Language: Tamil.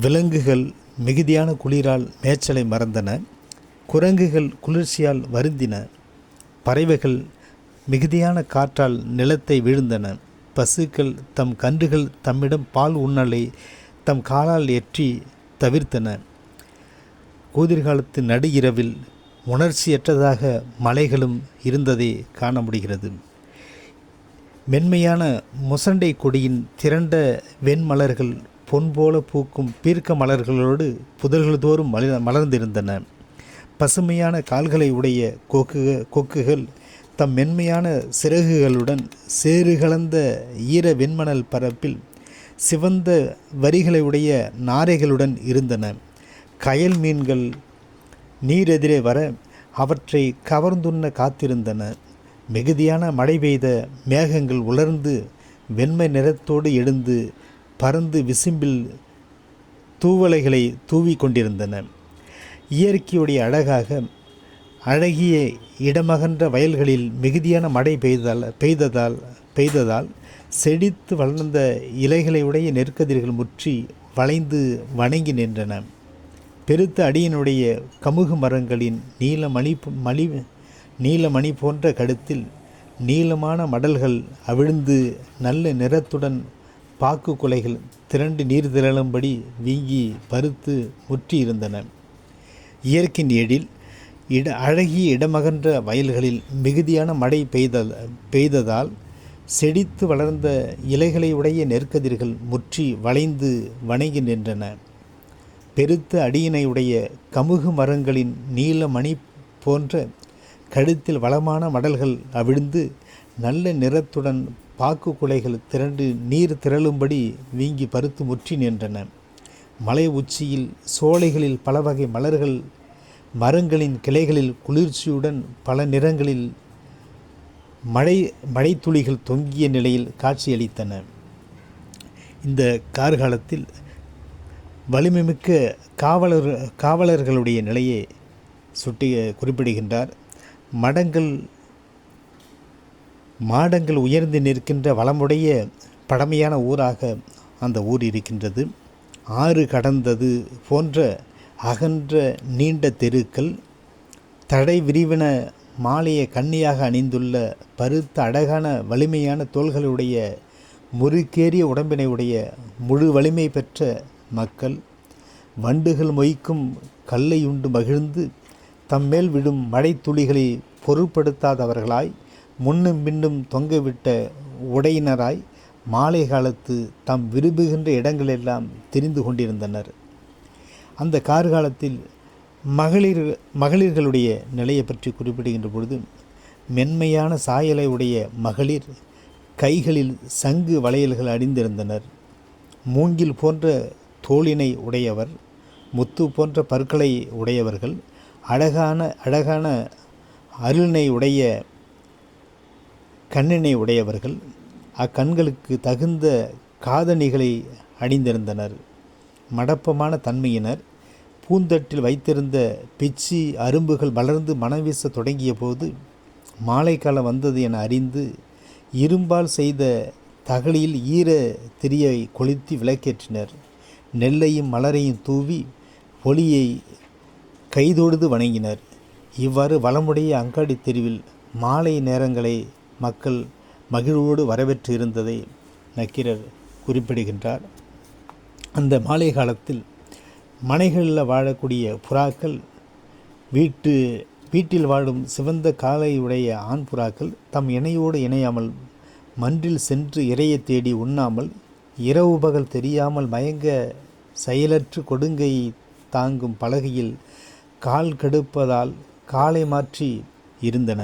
விலங்குகள் மிகுதியான குளிரால் மேய்ச்சலை மறந்தன. குரங்குகள் குளிர்ச்சியால் வருந்தின. பறவைகள் மிகுதியான காற்றால் நிலத்தை வீழ்ந்தன. பசுக்கள் தம் கன்றுகள் தம்மிடம் பால் உண்ணலை தம் காலால் ஏற்றி தவிர்த்தன. கூதிர்காலத்து நடு இரவில் உணர்ச்சியற்றதாக மலைகளும் இருந்ததை காண முடிகிறது. மென்மையான முசண்டை கொடியின் திரண்ட வெண்மலர்கள் பொன் போல பூக்கும் பீர்க்க மலர்களோடு புதர்கள் தோறும் மல மலர்ந்திருந்தன. பசுமையான கால்களை உடைய கொக்கு கொக்குகள் தம் மென்மையான சிறகுகளுடன் சேறு கலந்த ஈர வெண்மணல் பரப்பில் சிவந்த வரிகளை உடைய நாரைகளுடன் இருந்தன. கயல் மீன்கள் நீரெதிரே வர அவற்றை கவர்ந்துண்ண காத்திருந்தன. மிகுதியான மழை பெய்த மேகங்கள் உலர்ந்து வெண்மை நிறத்தோடு எழுந்து பறந்து விசும்பில் தூவலைகளை தூவி கொண்டிருந்தன. இயற்கையுடைய அழகாக அழகிய இடமகன்ற வயல்களில் மிகுதியான மழை பெய்தால் பெய்ததால் பெய்ததால் செடித்து வளர்ந்த இலைகளையுடைய நெற்கதிர்கள் முற்றி வளைந்து வணங்கி நின்றன. பெருத்த அடியினுடைய கமுகு மரங்களின் நீலமணி மணி நீலமணி போன்ற கழுத்தில் நீளமான மடல்கள் அவிழ்ந்து நல்ல நிறத்துடன் பாக்கு குலைகள் திரண்டு நீர் திரளும்படி வீங்கி பருத்து முற்றி இருந்தன இயற்கையின் எழில் இட அழகிய இடமகன்ற வயல்களில் மிகுதியான மழை பெய்த பெய்ததால் செடித்து வளர்ந்த இலைகளை உடைய நெற்கதிர்கள் முற்றி வளைந்து வணங்கி நின்றன. பெருத்த அடியினையுடைய கமுகு மரங்களின் நீல மணி போன்ற கழுத்தில் வளமான மடல்கள் அவிழ்ந்து நல்ல நிறத்துடன் பாக்கு குலைகள் திரண்டு நீர் திரளும்படி வீங்கி பருத்து முற்றி நின்றன. மலை உச்சியில் சோலைகளில் பல வகை மலர்கள் மரங்களின் கிளைகளில் குளிர்ச்சியுடன் பல நிறங்களில் மழை மழைத்துளிகள் தொங்கிய நிலையில் காட்சியளித்தன. இந்த கார்காலத்தில் வலிமைமிக்க காவலர் காவலர்களுடைய நிலையை சுட்டி குறிப்பிடுகின்றார். மடங்கள் மாடங்கள் உயர்ந்து நிற்கின்ற வளமுடைய பழமையான ஊராக அந்த ஊர் இருக்கின்றது. ஆறு கடந்தது போன்ற அகன்ற நீண்ட தெருக்கள் தடை விரிவின மாலைய கண்ணியாக அணிந்துள்ள பருத்த அழகான வலிமையான தோள்களுடைய முறுக்கேறிய உடம்பினை உடைய முழு வலிமை பெற்ற மக்கள் வண்டுகள் மொய்க்கும் கல்லை உண்டு மகிழ்ந்து தம்மேல் விடும் மழை துளிகளை பொருட்படுத்தாதவர்களாய் முன்னும் பின்னும் தொங்கவிட்ட உடையினராய் மாலை காலத்து தாம் விரும்புகின்ற இடங்களெல்லாம் தெரிந்து கொண்டிருந்தனர். அந்த கார்காலத்தில் மகளிர் மகளிர்களுடைய நிலையை பற்றி குறிப்பிடுகின்ற பொழுது மென்மையான சாயலை உடைய மகளிர் கைகளில் சங்கு வளையல்கள் அணிந்திருந்தனர். மூங்கில் போன்ற தோளினை உடையவர் முத்து போன்ற பற்களை உடையவர்கள் அழகான அழகான அருளினை உடைய கண்ணினை உடையவர்கள் அக்கண்களுக்கு தகுந்த காதணிகளை அணிந்திருந்தனர். மடப்பமான தன்மையினர் பூந்தட்டில் வைத்திருந்த பிச்சி அரும்புகள் வளர்ந்து மனம் வீச தொடங்கிய போது மாலை காலம் வந்தது என அறிந்து இரும்பால் செய்த தகலியில் ஈர திரியை கொளுத்தி விளக்கேற்றினர். நெல்லையும் மலரையும் தூவி ஒளியை கைதொழுது வணங்கினர். இவ்வாறு வளமுடைய அங்காடி தெருவில் மாலை நேரங்களை மக்கள் மகிழ்வோடு வரவேற்று இருந்ததை நக்கீரர் குறிப்பிடுகின்றார். அந்த மாலை காலத்தில் மனைகளில் வாழக்கூடிய புறாக்கள் வீட்டு வீட்டில் வாழும் சிவந்த காலையுடைய ஆண் புறாக்கள் தம் இணையோடு இணையாமல் மன்றில் சென்று இறையை தேடி உண்ணாமல் இரவு பகல் தெரியாமல் மயங்க செயலற்று கொடுங்கை தாங்கும் பலகையில் கால் கெடுப்பதால் காலை மாற்றி இருந்தன.